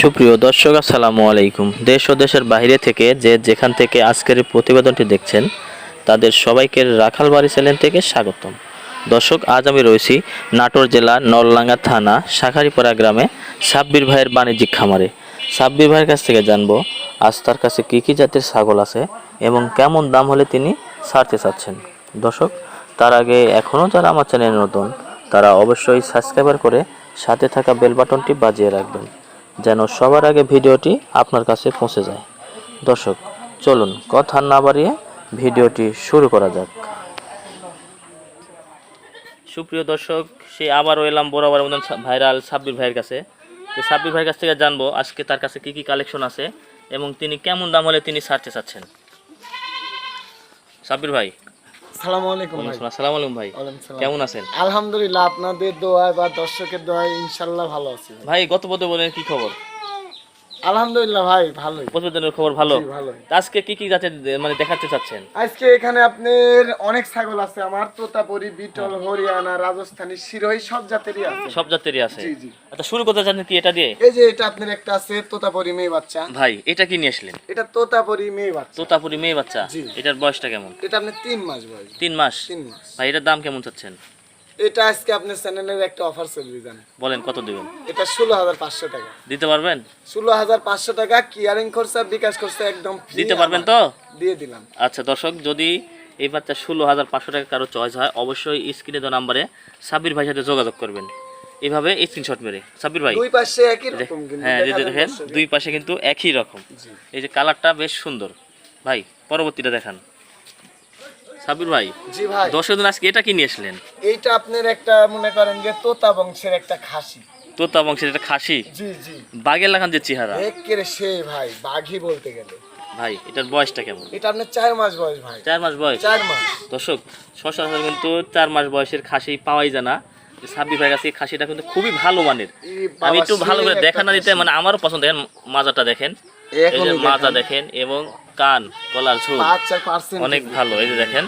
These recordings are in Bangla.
সুপ্রিয় দর্শক, আসসালামু আলাইকুম। দেশ ও দেশের বাইরে থেকে যে যেখান থেকে আজকের প্রতিবেদনটি দেখছেন, তাদের সবাইকে রাখালবাড়ি চ্যানেল থেকে স্বাগতম। দর্শক, আজ আমি রয়েছি নাটোর জেলা নললাঙ্গা থানা, শাখারিপাড়া গ্রামে সাব্বির ভাইয়ের বাণিজ্যিক খামারে। সাব্বির ভাইয়ের কাছ থেকে জানব, আজ তার কাছে কী কী জাতের ছাগল আছে এবং কেমন দাম হলে তিনি ছাড়তে চাচ্ছেন। দর্শক, তার আগে এখনও যারা আমার চ্যানেল নতুন, তারা অবশ্যই সাবস্ক্রাইবার করে সাথে থাকা বেল বাটনটি বাজিয়ে রাখবেন। যেন সবার আগে ভিডিওটি আপনার কাছে পৌঁছে যায়। দর্শক, চলুন কথা না বাড়িয়ে ভিডিওটি শুরু করা যাক। সুপ্রিয় দর্শক, সে আবারও এলাম বরাবর ভাইরাল সাব্বির ভাইয়ের কাছে। তো সাব্বির ভাইয়ের কাছ থেকে জানব, আজকে তার কাছে কি কি কালেকশন আছে এবং তিনি কেমন দাম হলে তিনি ছাড়তে চাচ্ছেন? সাব্বির ভাই সালামু আলাইকুম ভাই। আসসালামু আলাইকুম ভাই। কেমন আছেন? আলহামদুলিল্লাহ আপনাদের দোয়ায় বা দর্শকের দোয়ায় ইনশাল্লাহ ভালো আছি ভাই। গত বলেন কি খবর? আলহামদুলিল্লাহ ভাই ভালোই। প্রতিবেদনের খবর ভালো? আজকে কি কি জাতের মানে দেখাতে চাচ্ছেন? আজকে এখানে আপনার অনেক ছাগল আছে আমার তোতাপুরি বিটল হরিয়ানা রাজস্থানী শিরোহী সব জাতেরই আছে। সব জাতেরই আছে? জি জি। আচ্ছা শুরু করতে চাচ্ছেন কি এটা দিয়ে? এই যে এটা আপনার একটা আছে তোতাপুরি মেয়ে বাচ্চা। ভাই এটা কি নিয়ে আসলেন? এটা তোতাপুরি মেয়ে বাচ্চা। তোতাপুরি মেয়ে বাচ্চা? এটার বয়সটা কেমন? এটা আপনার তিন মাস বয়স। তিন মাস? তিন মাস। ভাই এটার দাম কেমন চাচ্ছেন? এটা আজকে আপনার চ্যানেলের একটা অফার চলবে জানেন বলেন কত দিবেন? এটা ষোলো হাজার পাঁচশো টাকা। দিতে পারবেন? ষোলো হাজার পাঁচশো টাকা কিয়ারিং খরচা বিকাশ খরচা একদম দিতে পারবেন তো? দিয়ে দিলাম। আচ্ছা দর্শক যদি এই বাচ্চা ষোলো হাজার পাঁচশো টাকা কারও চয়েস হয় অবশ্যই স্ক্রিনে দেওয়া নাম্বারে সাব্বির ভাইয়ের সাথে যোগাযোগ করবেন। এইভাবে স্ক্রিনশট মেরে। সাব্বির ভাই দুই পাশে একই রকম হ্যাঁ দেখা দেখেন দুই পাশে কিন্তু একই রকম। এই যে কালারটা বেশ সুন্দর। ভাই পরবর্তীটা দেখান। সাব্বির ভাই জি ভাই। দর্শক দিন আজকে এটা কি নিয়ে আসলেন? এইটা আপনার একটা মনে করেন যে তোতা বংশের একটা খাসি। তোতা বংশের এটা খাসি? জি জি। লাগান যে চেহারা। একেরে সে ভাই বাঘি বলতে গেলে। ভাই এটার বয়সটা কেমন? এটা আপনার চার মাস বয়স ভাই। চার মাস বয়স? চার মাস। দর্শক সচরাচর কিন্তু চার মাস বয়সের খাসি পাওয়াই যায় না। সাব্বির ভাই কাছে খাসিটা কিন্তু খুবই ভালো মানের। আমি একটু ভালো করে দেখা না দিতে মানে আমারও পছন্দ। দেখেন মাজাটা দেখেন। মাজা দেখেন এবং কান গলার ঝুল। অনেক ভালো এই যে দেখেন।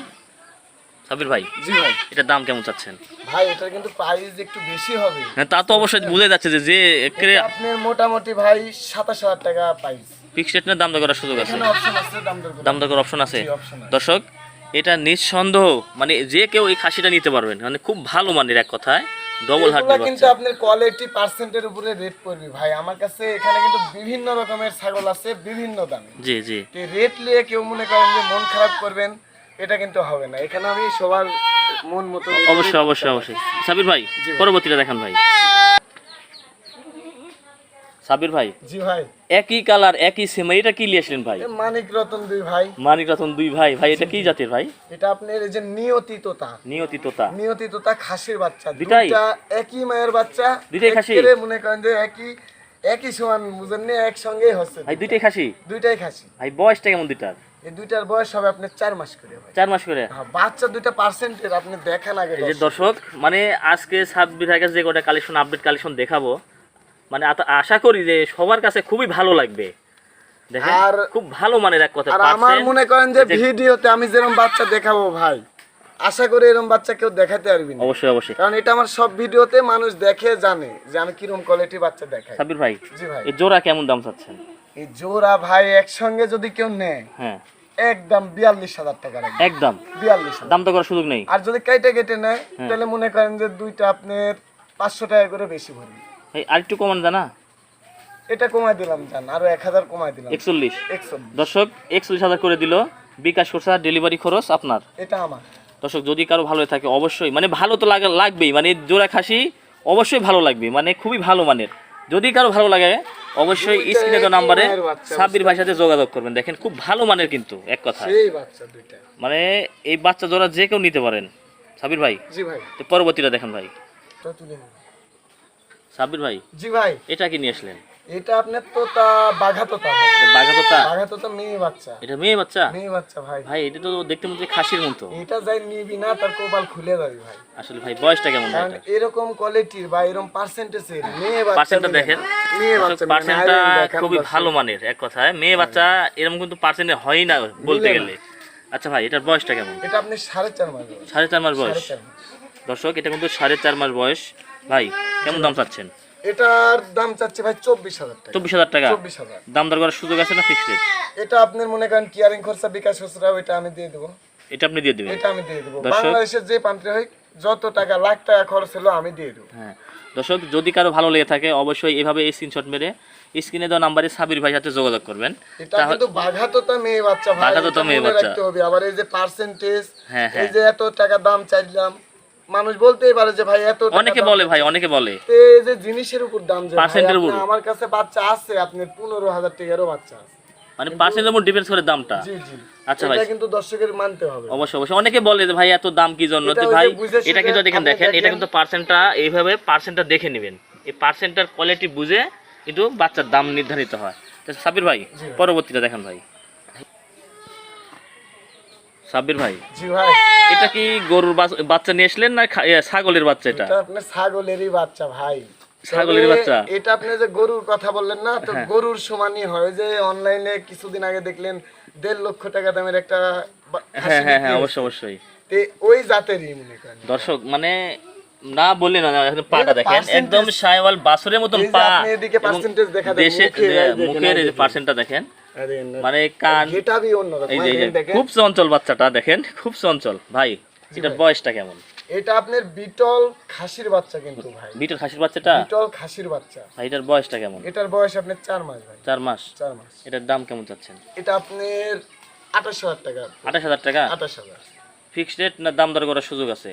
সাব্বির ভাই জি ভাই। এটার দাম কেমন চাচ্ছেন? ভাই এটার কিন্তু প্রাইস একটু বেশি হবে। হ্যাঁ তা তো অবশ্যই বুঝে যাচ্ছে যে যে একেবারে এটা আপনার মোটামুটি ভাই সাতাশ হাজার টাকা প্রাইস ফিক্সড রেট না দাম দর করার সুযোগ আছে? অপশন আছে দাম দর করার। দাম দর করার অপশন আছে। দর্শক এটা নিঃসন্দেহ মানে যে কেউ এই খাসিটা নিতে পারবেন মানে খুব ভালো মানের এক কথায়। ডবল হার্ট এগুলা কিন্তু আপনার কোয়ালিটি পার্সেন্টের উপরে রেট পড়বে। ভাই আমার কাছে এখানে কিন্তু বিভিন্ন রকমের ছাগল আছে বিভিন্ন দামে। জি জি। রেট নিয়ে কেউ মনে করেন যে মন খারাপ করবেন এটা কিন্তু হবে না। এখানে আমি সবার মন মতো অবশ্যই অবশ্যই অবশ্যই। সাবির ভাই। পরবর্তীটা দেখান ভাই। সাবির ভাই? জি ভাই। একই কালার একই সেম এটা কি লিয়েছিলেন ভাই? মানিক রতন দুই ভাই। মানিক রতন দুই ভাই। ভাই এটা কি জাতের ভাই? এটা আপনার এই যে নিয়তি তোতা নিয়তি তোতা নিয়তি তোতা খাসির বাচ্চা। দুটাই? একই মায়ের বাচ্চা। দুইটাই খাসি? মনে করেন যে একই একই সমান বুঝেন নি একসঙ্গেই হচ্ছে ভাই দুইটাই খাসি? দুইটাই খাসি। ভাই বয়সটা কেমন দুইটার? এই দুইটার বয়স হবে আপনার চার মাস করে ভাই। চার মাস করে? হ্যাঁ, বাচ্চা দুইটা পার্সেন্টের আপনি দেখেন আগে এই যে দর্শক। মানে আজকে ভাইয়ের কাছে যে কটা কালেকশন আপডেট কালেকশন দেখাবো মানে আশা করি যে সবার কাছে খুবই ভালো লাগবে। আর- খুব ভালো মানের এক কথা আর আমার মনে করেন যে ভিডিওতে আমি যেরকম বাচ্চা দেখাবো ভাই আশা করি এরকম বাচ্চা কেউ দেখাতে পারবি না। অবশ্যই অবশ্যই। কারণ এটা আমার সব ভিডিওতে মানুষ দেখে জানে যে আমি কীরকম কোয়ালিটি বাচ্চা দেখাই। সাব্বির ভাই জি ভাই। এই জোড়া কেমন দাম চাচ্ছেন? এই জোড়া ভাই একসঙ্গে যদি কেউ নেয় হ্যাঁ। একদম বিয়াল্লিশ হাজার টাকা একদম। বিয়াল্লিশ দাম তো করার সুযোগ নেই। আর যদি কেটে কেটে নেয় হ্যাঁ। তাহলে মনে করেন যে দুইটা আপনার পাঁচশো টাকা করে বেশি ভরবে আরেকটু কমান জানা? এটা কমাই দিলাম জান। আরও এক হাজার কমাই দিলাম। একচল্লিশ। দর্শক একচল্লিশ হাজার করে দিল। বিকাশ খরচা ডেলিভারি খরচ আপনার। এটা আমার। দর্শক যদি কারও ভালো থাকে অবশ্যই। মানে ভালো তো লাগা লাগবেই। মানে জোড়া খাসি অবশ্যই ভালো লাগবে। মানে খুবই ভালো মানের। যদি কারও ভালো লাগে অবশ্যই স্ক্রিনে তো নাম্বারে সাব্বির ভাইয়ের সাথে যোগাযোগ করবেন। দেখেন খুব ভালো মানের কিন্তু এক কথা মানে এই বাচ্চা জোড়া যে কেউ নিতে পারেন। সাব্বির ভাই? জি ভাই। তো পরবর্তীটা দেখেন ভাই। সাব্বির ভাই? জি ভাই। এটা কি নিয়ে আসলেন? এটা আপনার তোতা বাঘা তোতা এটা বাঘা তোতা বাঘা তোতা মেয়ে বাচ্চা। এটা মেয়ে বাচ্চা? মেয়ে বাচ্চা ভাই। ভাই এটা তো দেখতে মধ্যে খাসির মতো। এটা যাই নিবি না তার কপাল খুলে যাবে ভাই। আসলে ভাই বয়সটা কেমন কারণ এরকম কোয়ালিটির বা এরকম পার্সেন্টেজের মেয়ে বাচ্চা পার্সেন্টটা দেখেন। মেয়ে বাচ্চা পার্সেন্টটা খুবই ভালো মানের এক কথায়। মেয়ে বাচ্চা এরকম কিন্তু পার্সেন্টে হয় না বলতে গেলে। আচ্ছা ভাই এটার বয়সটা কেমন? এটা আপনি সাড়ে চার মাস। সাড়ে চার মাস বয়স। দর্শক এটা কিন্তু সাড়ে চার মাস বয়স। ভাই কেমন দাম চাচ্ছেন? এটার দাম চাচ্ছি ভাই চব্বিশ হাজার টাকা। চব্বিশ হাজার টাকা? চব্বিশ হাজার। দাম দর করার সুযোগ আছে না ফিক্সড রেট এটা আপনার মনে করেন কিয়ারিং খরচা বিকাশ খরচা ওইটা আমি দিয়ে দেবো। এটা আপনি দিয়ে দেবেন? এটা আমি দিয়ে দেবো। বাংলাদেশের যে প্রান্তে হয় যত টাকা লাখ টাকা খরচ হলো আমি দিয়ে দেবো। হ্যাঁ। দর্শক যদি কারও ভালো লেগে থাকে অবশ্যই এভাবে স্ক্রিনশট মেরে স্ক্রিনে দেওয়া নাম্বারে সাবির ভাই সাথে যোগাযোগ করবেন। এটা কিন্তু বাঘাততা মেয়ে বাচ্চা ভাই। বাঘাতোতা এটা মেয়ে বাচ্চা। হবে। আবার এই যে পার্সেন্টেজ হ্যাঁ, এই হ্যাঁ। যে এত টাকা দাম চাইলাম মানুষ বলতেই পারে যে ভাই এত অনেকে বলে ভাই অনেকে বলে। এই যে জিনিসের উপর দাম যে পার্সেন্টের উপর। আমার কাছে বাচ্চা আছে পনেরো হাজার টাকারও বাচ্চা আছে। মানে পার্সেন্টের উপর ডিপেন্ডস করে দামটা। জি জি। আচ্ছা ভাই। এটা কিন্তু দর্শকের মানতে হবে। অবশ্যই অবশ্যই। অনেকে বলে যে ভাই এত দাম কি জন্য? তো ভাই এটা কিন্তু দেখেন দেখেন এটা। কিন্তু পার্সেন্টটা এইভাবে পার্সেন্টটা দেখে নেবেন। এই পার্সেন্টটার কোয়ালিটি বুঝে কিন্তু বাচ্চার দাম নির্ধারিত হয়। তো সাবির ভাই। পরবর্তীটা দেখেন ভাই। সাবির ভাই? জি ভাই। এটা কি গরুর বাচ্চা নিয়ে আসলেন না ছাগলের বাচ্চা এটা? এটা আপনার ছাগলেরই বাচ্চা ভাই। ছাগলেরই তবে বাচ্চা? এটা আপনি যে গরুর কথা বললেন না তো হ্যাঁ। গরুর সমানই হয়। যে অনলাইনে কিছুদিন আগে দেখলেন দেড় লক্ষ টাকা দামের একটা হ্যাঁ হ্যাঁ হ্যাঁ অবশ্যই অবশ্যই। তে ওই জাতেরই মনে করেন। দর্শক মানে না বললে না এখন পাটা দেখেন একদম সাইওয়াল বাসরের মতন পা আপনি এদিকে percentage দেখা দেন, দেশে দেখেন, মুখের পার্সেন্টটা দেখেন। মানে কান খুব চঞ্চল বাচ্চাটা দেখেন খুব চঞ্চল। ভাই এটার বয়সটা কেমন? এটা আপনার বিটল খাসির বাচ্চা কিন্তু ভাই। বিটল খাসির বাচ্চাটা? বিটল খাসির বাচ্চা। ভাই এটার বয়সটা কেমন? এটার বয়স আপনার চার মাস ভাই। চার মাস? চার মাস। এটার দাম কেমন চাচ্ছেন? এটা আপনার আঠাশ হাজার টাকা। আঠাশ হাজার টাকা? আঠাশ হাজার। ফিক্সড রেট না দাম দর করার সুযোগ আছে?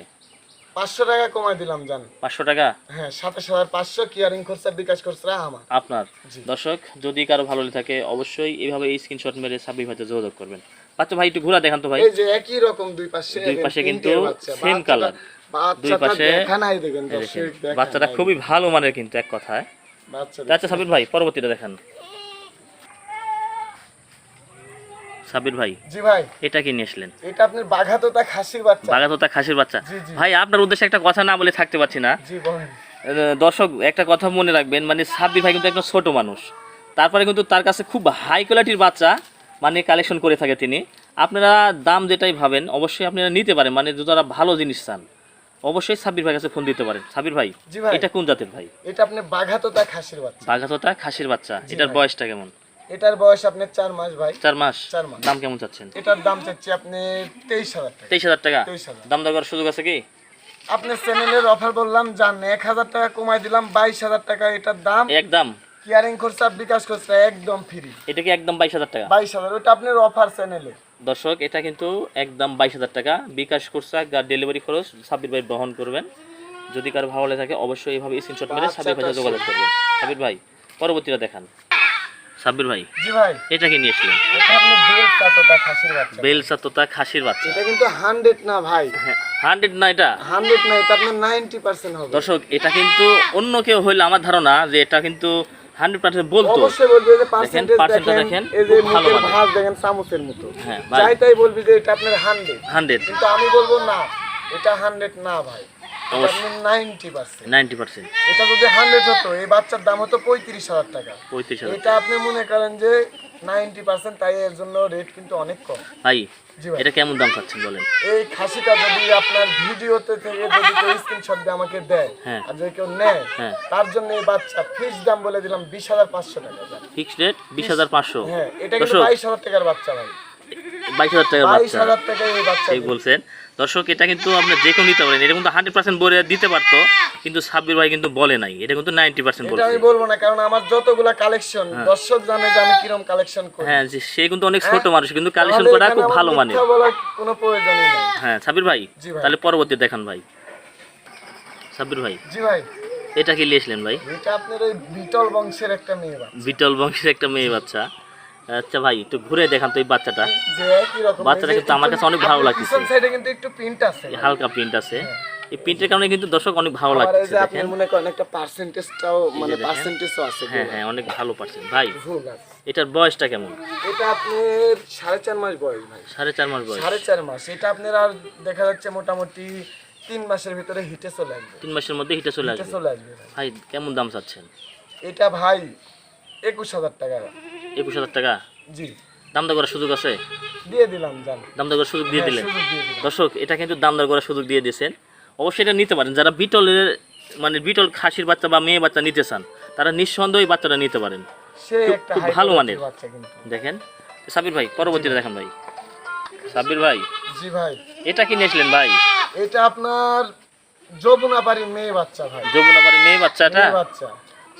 পাঁচশো টাকা কমাই দিলাম জান। পাঁচশো টাকা? হ্যাঁ সাতাশ হাজার পাঁচশো কিয়ারিং খরচা বিকাশ খরচা আমার। আপনার। দর্শক যদি কারও ভালো লেগে থাকে অবশ্যই এইভাবে এই স্ক্রিনশট মেরে সাবি ভাইতে যোগাযোগ করবেন। বাচ্চা ভাই একটু ঘোরা দেখান তো ভাই। এই যে একই রকম দুই পাশে দুই পাশে কিন্তু same বাচ্চাটা- দুই পাশে দেখেন দর্শক, বাচ্চাটা খুবই ভালো মানের কিন্তু এক কথায়। বাচ্চা আচ্ছা সাবির ভাই পরবর্তীটা দেখান। সাবির ভাই জি ভাই। এটা কি নিয়ে আসলেন? এটা আপনার বাঘাতোতা খাসির বাচ্চা। বাগাতোতা খাসির বাচ্চা। ভাই আপনার উদ্দেশ্যে একটা কথা না বলে থাকতে পারছি না। জি বলেন। দর্শক একটা কথা মনে রাখবেন মানে সাব্বির ভাই কিন্তু একজন ছোট মানুষ। তারপরে কিন্তু তার কাছে খুব হাই কোয়ালিটির বাচ্চা মানে কালেকশন করে থাকে তিনি। আপনারা দাম যেটাই ভাবেন অবশ্যই আপনারা নিতে পারেন মানে যদি তারা ভালো জিনিস চান অবশ্যই সাব্বির ভাই কাছে ফোন দিতে পারেন। সাব্বির ভাই এটা কোন জাতের ভাই? এটা আপনার বাঘাতোতা খাসির বাচ্চা। বাঘাতোতা খাসির বাচ্চা এটার বয়সটা কেমন? এটার বয়স আপনার চার মাস ভাই। চার মাস? চার মাস। দাম কেমন চাচ্ছেন? এটার দাম চাচ্ছি আপনি তেইশ হাজার টাকা। তেইশ হাজার টাকা? তেইশ হাজার। দাম দেওয়ার সুযোগ আছে কি? আপনার চ্যানেলের অফার বললাম জান এক হাজার টাকা কমাই দিলাম বাইশ হাজার টাকা এটার দাম। একদম কিয়ারিং খরচা বিকাশ খরচা একদম ফ্রি এটা কি একদম বাইশ হাজার টাকা? বাইশ হাজার ওটা আপনার অফার চ্যানেলে। দর্শক এটা কিন্তু একদম বাইশ হাজার টাকা। বিকাশ করছে ডেলিভারি খরচ সাব্বির ভাই বহন করবেন। যদি কারও ভালো লাগে থাকে অবশ্যই এইভাবে স্ক্রিনশট মেরে সাব্বির ভাই যোগাযোগ করবেন। সাব্বির ভাই পরবর্তীটা দেখান। সাব্বির ভাই? জি ভাই। এটা কি নিয়েছিলেন? এটা আপনার বেল চাততা খাসির বাচ্চা। বেলসা তোতা খাসির বাচ্চা। এটা কিন্তু হান্ড্রেড না ভাই। হ্যাঁ হান্ড্রেড না এটা? হান্ড্রেড না এটা আপনার নাইনটি পার্সেন্ট হবে। দর্শক এটা কিন্তু অন্য কেউ হইলে আমার ধারণা যে এটা কিন্তু হান্ড্রেড পার্সেন্ট বলতো। অবশ্যই বলবে যে পার্সেন্টেজ দেখেন এই যে ভালো ভাঁজ দেখেন চামচের মতো। হ্যাঁ যাই তাই বলবি যে এটা আপনার হান্ড্রেড। হান্ড্রেড। কিন্তু আমি বলব না এটা হান্ড্রেড না ভাই। এটা অবশ্যই। আপনার নাইনটি পার্সেন্ট নাইনটি পার্সেন্ট এটা যদি হান্ড্রেড হতো এই বাচ্চার দাম হতো পঁয়ত্রিশ হাজার টাকা এটা আপনি মনে করেন যে নাইনটি পার্সেন্ট তাই এর জন্য রেট কিন্তু অনেক কম ভাই এটা কেমন দাম চাচ্ছেন বলেন এই খাসিটা যদি আপনার ভিডিওতে থেকে যদি কেউ স্ক্রিনশট দিয়ে আমাকে দেয় হ্যাঁ। আর যদি কেউ নেয় হ্যাঁ। তার জন্য এই বাচ্চা ফিক্স দাম বলে দিলাম বিশ হাজার পাঁচশো টাকা। রেট বিশ হাজার পাঁচশো হ্যাঁ এটা কিন্তু বাইশ হাজার টাকার বাচ্চা ভাই বাইশ হাজার বাইশ বাচ্চা। হাজার টাকায় এই বাচ্চা ঠিক বলছেন। দর্শক এটা কিন্তু আপনি যে কেউ নিতে পারেন। এটা কিন্তু হান্ড্রেড পার্সেন্ট বলে দিতে পারতো কিন্তু সাব্বির ভাই কিন্তু বলে নাই। এটা কিন্তু নাইনটি পার্সেন্ট আমি বলব না কারণ আমার যতগুলা কালেকশন দর্শক জানে যে আমি কিরম কালেকশন করি। হ্যাঁ সে কিন্তু অনেক ছোট মানুষ কিন্তু কালেকশন করা খুব ভালো মানে কোনো প্রয়োজনই নেই। হ্যাঁ সাব্বির ভাই ভাই। তাহলে পরবর্তী দেখান ভাই। সাব্বির ভাই জি ভাই। এটা কি লিয়েছিলেন ভাই? এটা আপনার ওই বিটল বংশের একটা মেয়ে বাচ্চা। বিটল বংশের একটা মেয়ে বাচ্চা। আচ্ছা ভাই একটু ঘুরে দেখান তো এই বাচ্চাটা। বাচ্চাটা কিন্তু আমার কাছে অনেক ভালো আপনার লাগতেছে। পিছন সাইডে কিন্তু একটু প্রিন্ট আছে হালকা প্রিন্ট আছে। এই প্রিন্টের কারণে কিন্তু দর্শক অনেক ভালো দেখেন। মনে করেন একটা পার্সেন্টেজটাও মানে পার্সেন্টেজও আছে হ্যাঁ হ্যাঁ অনেক ভালো পারছেন ভাই এটার বয়সটা কেমন? এটা আপনার সাড়ে চার মাস বয়স ভাই। সাড়ে চার মাস বয়স। সাড়ে চার মাস। এটা আপনার আর দেখা যাচ্ছে মোটামুটি তিন মাসের ভিতরে হিটে চলে আসবে। তিন মাসের মধ্যে হিটে চলে আসবে। ভাই কেমন দাম চাচ্ছেন? এটা ভাই একুশ হাজার টাকা। একুশ হাজার টাকা? জি। দাম দর করার সুযোগ আছে? দিয়ে দিলাম জান। দাম দর করার সুযোগ দিয়ে হ্যাঁ, দিলেন। দর্শক এটা কিন্তু দাম দর করার সুযোগ দিয়ে দিয়েছেন। অবশ্যই এটা নিতে পারেন। যারা বিটলের মানে বিটল খাসির বাচ্চা বা মেয়ে বাচ্চা নিতে চান তারা নিঃসন্দেহে বাচ্চাটা নিতে পারেন। খুব- ভালো মানের। দেখেন সাবির ভাই পরবর্তীতে দেখেন ভাই। সাবির ভাই জি ভাই। এটা কি নিয়েছিলেন ভাই? এটা আপনার যমুনাপাড়ি মেয়ে বাচ্চা ভাই। যমুনাপাড়ি মেয়ে বাচ্চাটা বাচ্চা।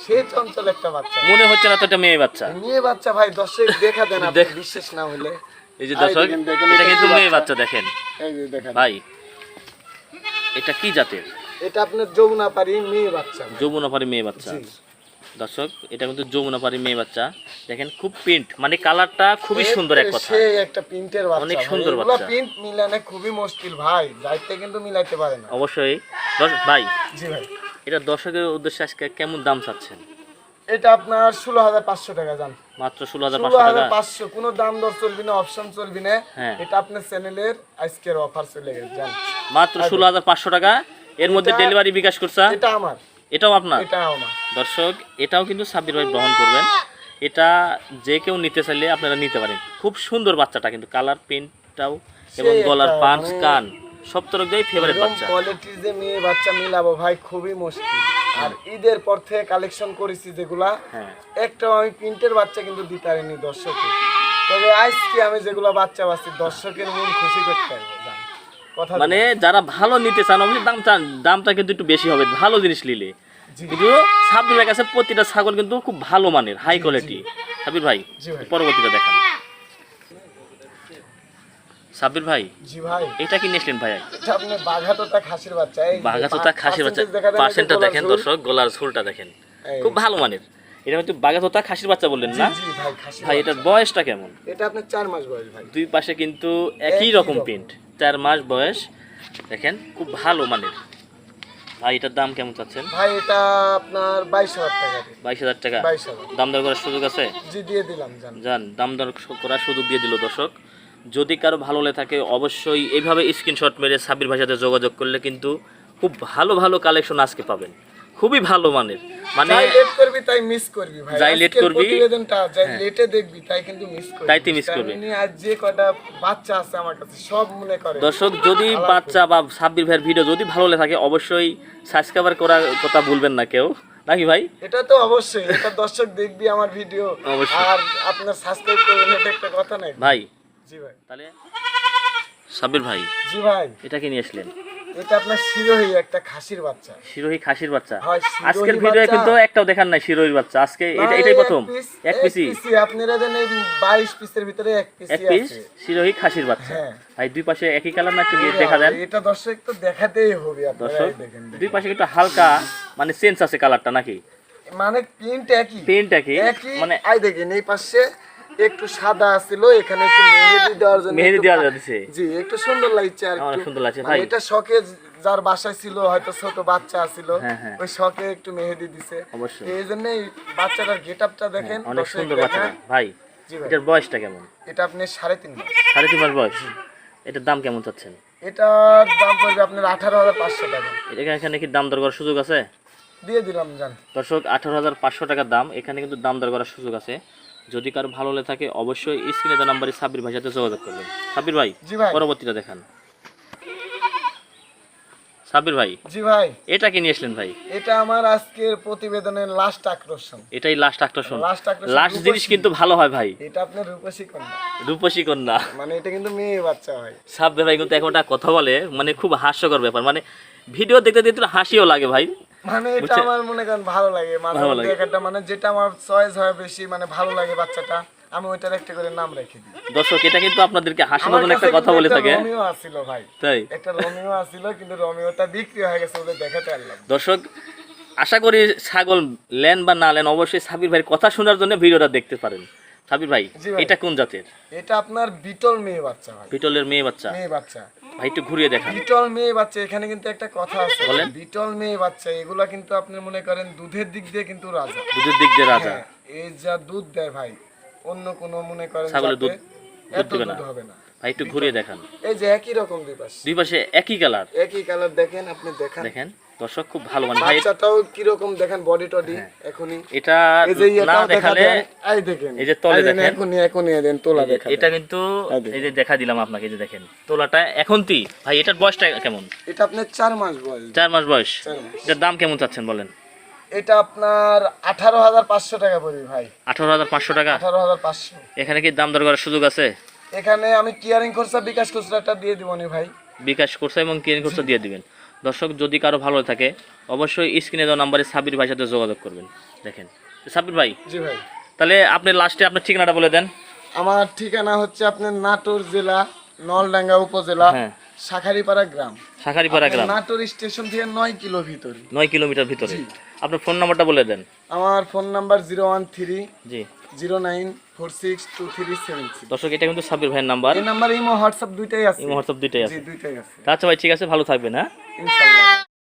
সে চঞ্চল একটা বাচ্চা। মনে হচ্ছে না তো এটা মেয়ে বাচ্চা। মেয়ে বাচ্চা ভাই দর্শক দেখা দেন আপনি বিশ্বাস না হলে। এই যে দর্শক এটা কিন্তু মেয়ে বাচ্চা? দেখেন। এই যে দেখেন। ভাই এটা কি জাতের? এটা আপনার যমুনাপাড়ি মেয়ে বাচ্চা। যমুনাপাড়ি মেয়ে বাচ্চা। দর্শক এটা কিন্তু যমুনা যমুনাপাড়ি মেয়ে বাচ্চা। দেখেন খুব প্রিন্ট মানে কালারটা খুবই সুন্দর এক কথা। সে একটা প্রিন্টের বাচ্চা অনেক সুন্দর এগুলা বাচ্চা। প্রিন্ট মিলানো খুবই মুশকিল ভাই যাইতে কিন্তু মিলাইতে পারে না। অবশ্যই। দর্শক ভাই জি ভাই। এটা দর্শকের উদ্দেশ্যে আজকে কেমন দাম চাচ্ছেন? এটা আপনার ষোলো হাজার পাঁচশো টাকা যান মাত্র ষোলো হাজার ষোলো পাঁচশো হাজার টাকা? পাঁচশো কোনো দাম দর চলবি না অপশন চলবি না। হ্যাঁ। এটা আপনার চ্যানেলের আজকের অফার চলে গেছে জান। মাত্র ষোলো হাজার পাঁচশো টাকা। এর মধ্যে ডেলিভারি বিকাশ করছা। এটা আমার। এটাও আপনার? দর্শক এটাও কিন্তু সাব্বির ভাই গ্রহণ করবেন। এটা যে কেউ নিতে চাইলে আপনারা নিতে পারেন। খুব সুন্দর বাচ্চাটা কিন্তু কালার প্রিন্টটাও এবং গলার পাঞ্চ মানে- কান সব তরফ দিয়ে ফেভারিট বাচ্চা। কোয়ালিটির যে মেয়ে বাচ্চা মিলাবো ভাই খুবই মুশকিল। আর ঈদের পর থেকে কালেকশন করেছি যেগুলা হ্যাঁ। একটা আমি প্রিন্টের বাচ্চা কিন্তু দিতে পারিনি দর্শকে তবে আজকে আমি যেগুলো বাচ্চা বাচ্চি দর্শকের মন খুশি করতে পারব। মানে যারা ভালো নিতে চান অবশ্যই দামটা দামটা কিন্তু একটু বেশি হবে ভালো জিনিস নিলে। কিন্তু সাব্বির ভাই কাছে প্রতিটা ছাগল কিন্তু খুব ভালো মানের হাই কোয়ালিটি সাব্বির ভাই। পরবর্তীতে দেখান। সাব্বির ভাই জি ভাই। এটা কি নিয়েছিলেন ভাই খাসির বাচ্চা বাচ্চা পার্সেন্টটা দেখেন দর্শক গলার ঝোলটা দেখেন। খুব ভালো মানের। এটা বাগাতোতা খাসির বাচ্চা বললেন না? ভাই। এটার বয়সটা কেমন? এটা আপনার চার মাস বয়স ভাই। দুই পাশে কিন্তু একই রকম। প্রিন্ট। চার মাস বয়স। দেখেন খুব ভালো মানের। ভাই এটার দাম কেমন চাচ্ছেন? ভাই এটা আপনার বাইশ হাজার টাকা। বাইশ হাজার টাকা। দাম দর করার সুযোগ আছে? জি দিয়ে দিলাম জান। যান দাম দর করার সুযোগ দিয়ে দিল দর্শক। যদি কারও ভালো লেগে থাকে অবশ্যই এইভাবে স্ক্রিনশট মেরে সাবির ভাইয়ের সাথে যোগাযোগ করলে কিন্তু খুব ভালো ভালো কালেকশন আজকে পাবেন। খুবই ভালো মানের। মানে যাই লেট করবি তাই মিস করবি ভাই। যাই late করবি, প্রতিবেদনটা যাই হ্যাঁ। লেটে দেখবি তাই কিন্তু মিস করবি। তাই কারণ করবি। আজ যে কয়টা বাচ্চা আছে আমার কাছে সব মনে করে। দর্শক যদি বাচ্চা বা সাব্বির ভাইয়ের ভিডিও যদি ভালো লেগে থাকে অবশ্যই সাবস্ক্রাইবার করার কথা ভুলবেন না কেউ। নাকি ভাই? এটা তো অবশ্যই এটা দর্শক দেখবি আমার ভিডিও। আর আপনার সাবস্ক্রাইব করবেন এটা একটা কথা নাই? ভাই। জি ভাই। তাহলে সাব্বির ভাই জি ভাই। এটা কি নিয়ে আসলেন। এটা আপনার শিরোহী একটা খাসির বাচ্চা। শিরোহী খাসির বাচ্চা। আজকের কিন্তু একটাও দেখার নাই শিরোহীর বাচ্চা। আজকে এটা এটাই প্রথম। এক পিসি আপনারা জানেন এই বাইশ পিসের ভিতরে এক এক পিস শিরোহী খাসির বাচ্চা। হ্যাঁ। ভাই দুই পাশে একই কালার না একটু দেখা দেন এটা দর্শক তো দেখাতেই হবে আপনারা দেখেন দুই পাশে একটু হালকা মানে চেঞ্জ আছে কালারটা নাকি? মানে প্রিন্ট একই। পেনটা কি একই মানে আই দেখেন এই পাশে একটু সাদা ছিল এখানে একটু মেহেদি দেওয়ার জন্য মেহেদি দেওয়া যাচ্ছে জি একটু সুন্দর লাগছে আর একটু। সুন্দর লাগছে, মানে ভাই। এটা শখে যার বাসায় ছিল হয়তো ছোট বাচ্চা ছিল হ্যাঁ, হ্যাঁ। ওই শখে একটু মেহেদি দিছে। অবশ্যই। এই জন্য বাচ্চাটার গেটআপটা দেখেন অনেক সুন্দর। বাচ্চা ভাই। ভাই। এটার বয়সটা কেমন? এটা আপনি সাড়ে তিন মাস। সাড়ে তিন মাস বয়স। এটার দাম কেমন চাচ্ছেন? এটার দাম পড়বে আপনার আঠারো হাজার পাঁচশো টাকা। এটা এখানে কি দাম দর করার সুযোগ আছে? দিয়ে দিলাম জান দর্শক আঠারো হাজার পাঁচশো টাকার দাম এখানে কিন্তু দাম দর করার সুযোগ আছে। যদি কারও ভালো লেগে থাকে অবশ্যই স্ক্রিনে দেওয়া নাম্বারে সাব্বির ভাইয়ের সাথে যোগাযোগ করবেন। সাব্বির ভাই জি ভাই। পরবর্তীটা দেখান। সাব্বির ভাই জি ভাই। এটা কি নিয়ে আসলেন ভাই? এটা আমার আজকের প্রতিবেদনের লাস্ট আকর্ষণ। এটাই লাস্ট আকর্ষণ। লাস্ট আকর্ষণ লাস্ট জিনিস কিন্তু ভালো হয় ভাই। এটা আপনার রূপসী কন্যা। রূপসী কন্যা। মানে এটা কিন্তু মেয়ে বাচ্চা হয়। সাব্বির ভাই কিন্তু এখন একটা কথা বলে মানে খুব হাস্যকর ব্যাপার। মানে ভিডিও দেখতে দেখতে হাসিও লাগে ভাই। মানে এটা আমার মনে করেন ভালো লাগে মাঝে। একটা মানে যেটা আমার চয়েস হয় বেশি মানে ভালো লাগে বাচ্চাটা আমি ওইটার একটা করে নাম রেখে দিই। দর্শক এটা কিন্তু আপনাদেরকে জন্য একটা কথা বলে থাকে। রোমিও আসছিল ভাই। তাই? একটা রোমিও আসছিল কিন্তু রোমিওটা বিক্রি হয়ে গেছে ওদের দেখাতে পারলাম। দর্শক আশা করি ছাগল লেন বা না লেন অবশ্যই সাবির ভাইয়ের কথা শোনার জন্য ভিডিওটা দেখতে পারেন। সাবির ভাই এটা কোন জাতের? এটা আপনার বিটল মেয়ে বাচ্চা ভাই। বিটলের মেয়ে বাচ্চা? মেয়ে বাচ্চা। ভাই একটু ঘুরিয়ে দেখান। বিটল মেয়ে বাচ্চা এখানে কিন্তু একটা কথা আছে। বলেন। বিটল মেয়ে বাচ্চা এগুলা কিন্তু আপনি মনে করেন দুধের দিক দিয়ে কিন্তু রাজা। দুধের দিক দিয়ে রাজা। হ্যাঁ, এই যা দুধ দেয় ভাই অন্য কোনো মনে করেন ছাগলের দুধ- দুধ। হবে না। ভাই একটু ঘুরিয়ে দেখান। এই যে একই রকম দুই পাশ। দুই পাশে একই কালার। একই কালার দেখেন আপনি দেখান। দেখেন দর্শক খুব ভালো মানে ভাই বাচ্চাটাও কীরকম দেখেন বডি টডি এখনই। এটা না দেখা দেখালে এই দেখেন। এই যে তলে দেখেন। এখনই এই দেন তোলা দেখা এটা কিন্তু এই যে দেখা দিলাম আপনাকে এই যে দেখেন। তোলাটা এখন তি ভাই এটার বয়সটা কেমন? এটা আপনার চার মাস বয়স। চার মাস বয়স। এটার দাম কেমন চাচ্ছেন বলেন? এটা আপনার আঠারো হাজার পাঁচশো টাকা পড়বে ভাই। আঠারো হাজার পাঁচশো টাকা। আঠারো হাজার পাঁচশো। এখানে কি দাম দর করার সুযোগ আছে? এখানে আমি কিয়ারিং খরচা বিকাশ খুচরাটা দিয়ে দিব নি ভাই। বিকাশ করছে এবং কিনে করছে দিয়ে দিবেন। দর্শক যদি কারও ভালো থাকে অবশ্যই স্ক্রিনে দেওয়া নাম্বারে সাবির ভাইয়ের সাথে যোগাযোগ করবেন। দেখেন। সাবির ভাই জি ভাই। তাহলে আপনি লাস্টে আপনার ঠিকানাটা বলে দেন। আমার ঠিকানা হচ্ছে আপনার নাটোর জেলা নলডাঙ্গা উপজেলা হ্যাঁ। শাখারিপাড়া গ্রাম। শাখারিপাড়া গ্রাম। নাটোর স্টেশন থেকে নয় কিলো ভিতরে। নয় কিলোমিটার ভিতরে। আপনার ফোন নাম্বারটা বলে দেন। আমার phone number zero one three জি। Zero nine four six two three seven দর্শক এটা কিন্তু সাবির ভাইয়ের নাম্বার। এই নাম্বার ইমো হোয়াটসঅ্যাপ দুইটাই আছে। এই হোয়াটসঅ্যাপ দুইটাই আছে। দুইটাই আছে। আচ্ছা ভাই ঠিক আছে ভালো থাকবেন হ্যাঁ? ইনশাল্লাহ।